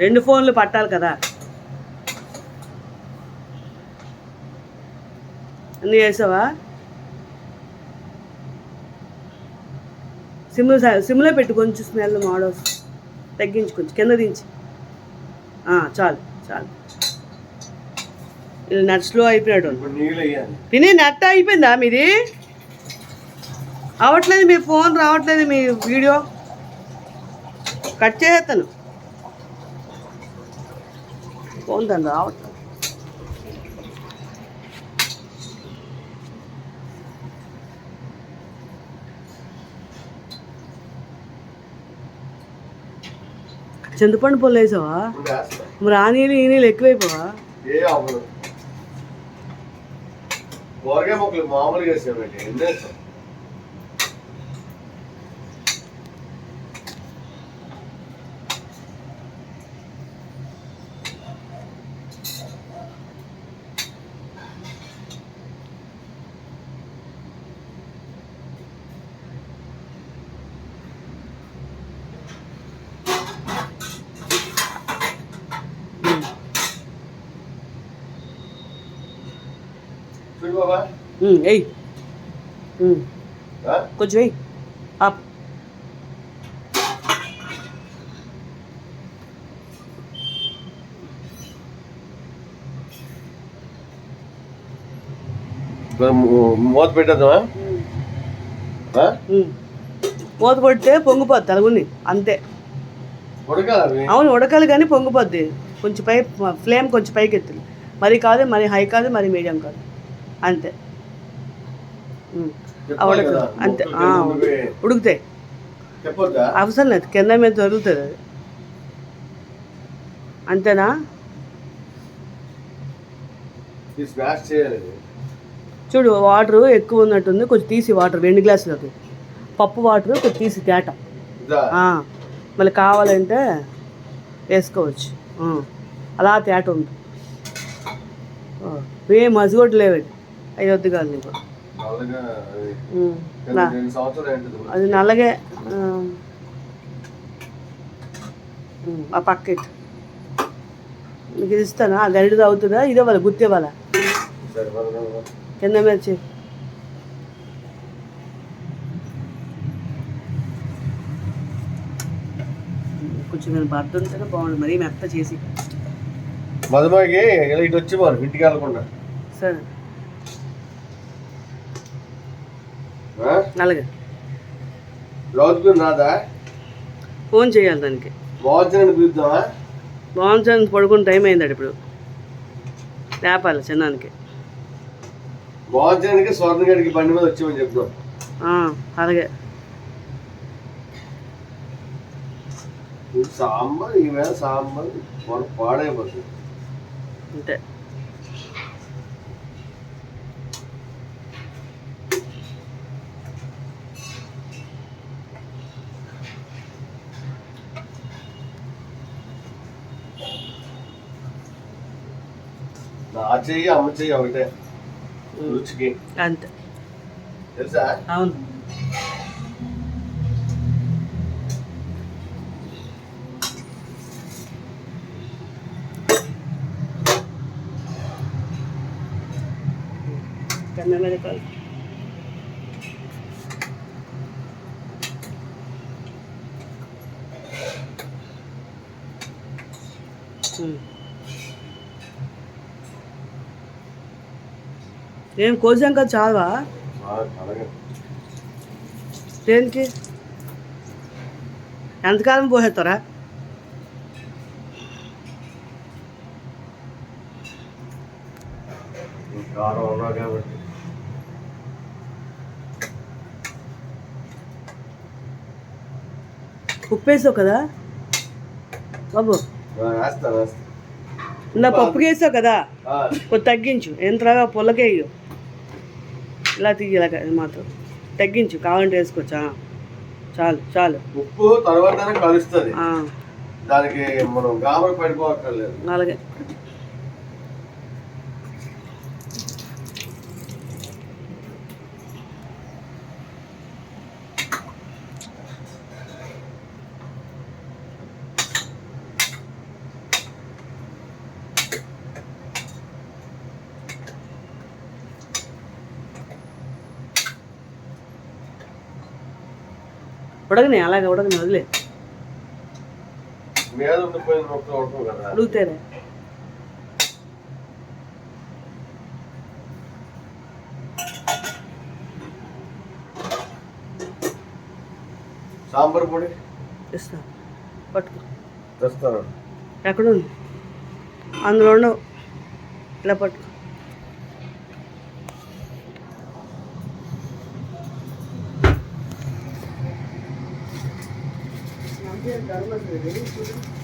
రెండు ఫోన్లు పట్టాలి కదా. అన్నీ వేసావా సిమ్ సిమ్లో పెట్టు కొంచెం స్మెల్ మోడల్స్. తగ్గించు కొంచెం కింద దించి. చాలు చాలు. ఇది నెట్ స్లో అయిపోయాడు వేయాలి. పిని నెట్ అయిపోయిందా మీది? అవట్లేదు మీ ఫోన్ రావట్లేదు మీ వీడియో. కట్ చేసేస్తాను ఫోన్ దాన్ని రావట్లేదు చింతపండు పొల్లు వేసావా ఇప్పుడు మరి ఆ నీళ్ళు ఈ నీళ్ళు ఎక్కువైపోవా? కూరగాయ మొక్కలు మామూలుగా వేసావు ఎయ్ ఆ? కొంచెం వెయ్యి ఆప్. మూత పెట్టేద్దామా. మూత పడితే పొంగిపోద్ది అలాగుంది అంతే. అవును ఉడకాలి కానీ పొంగిపోద్ది. కొంచెం పై ఫ్లేమ్ కొంచెం పైకి ఎత్తుంది మరి కాదు మరి హై కాదు మరి మీడియం కాదు. అంతే. అంతే. ఉడుకుతాయి. అవసరం లేదు. కింద మీద దొరుకుతుంది అది. అంతేనా. చూడు వాటర్ ఎక్కువ ఉన్నట్టుంది. కొంచెం తీసి వాటర్ రెండు గ్లాసులకి. పప్పు వాటర్ కొంచెం తీసి తేట. మళ్ళీ కావాలంటే వేసుకోవచ్చు. అలా తేట ఉంది ఏ మసిగొడ్డు లేవండి అయ్యొద్దు కాదు నీకు. అది నల్లగే ఆ. పక్కెట్ నీకు ఇది ఇస్తానా? ఆ గరిడి అవుతుందా ఇదే వాళ్ళ గుర్తే వాళ్ళ. కింద మీద. కొంచెం నేను బద్ద ఉంటేనే బాగుంది మరీ మెత్త చేసి. మధుమాకి ఇటు వచ్చి మరి ఇంటికి వెళ్ళకుండా. సరే ఆ? అలాగే బ్లౌజ్ రాదా? ఫోన్ చేయాలి దానికి. బాగుందని పిలుద్దామా? బాగుంది పడుకుని టైం అయింది ఇప్పుడు. లేపాలి చిన్నానికి. బాగుంచడానికి స్వర్ణ గడికి బండి మీద వచ్చామని చెప్తాం ఆ, అలాగే. సాంబార్ ఈవేళ సాంబార్ మన పాడైపోతుంది. అంతే. నా చెయ్యి అమ్మ చెయ్యి ఒకటే. రుచికి. అంతే. తెలుసా? అవును. కన్న మీద ఏం కోసాం కదా చావా? అలాగే. దేనికి ఎంతకాలం పోసేస్తారా ఉప్పు వేసావు కదా? బాబు. ఆ, వేస్తాను వేస్తాను ఇందా పప్పుకి వేసావు కదా? తగ్గించు. ఎంతలాగా పొల్లకేయు. ఇలా తీయ ఇలాగ ఇది మాత్రం. తగ్గించు కావాలంటే వేసుకోవచ్చా? చాలు చాలు. ఉప్పు తర్వాత కలుస్తుంది. దానికి మనం గాబర పడిపోక్కర్లేదు అలాగే. ఉడకని అలాగే ఉడకని వదిలే అడుగుతారే సాంబార్ పొడి? ఇస్తా పట్టుకో. తెస్తాను. ఎక్కడుంది అందులో ఇలా పట్టుకో. cargas de. ¿eh?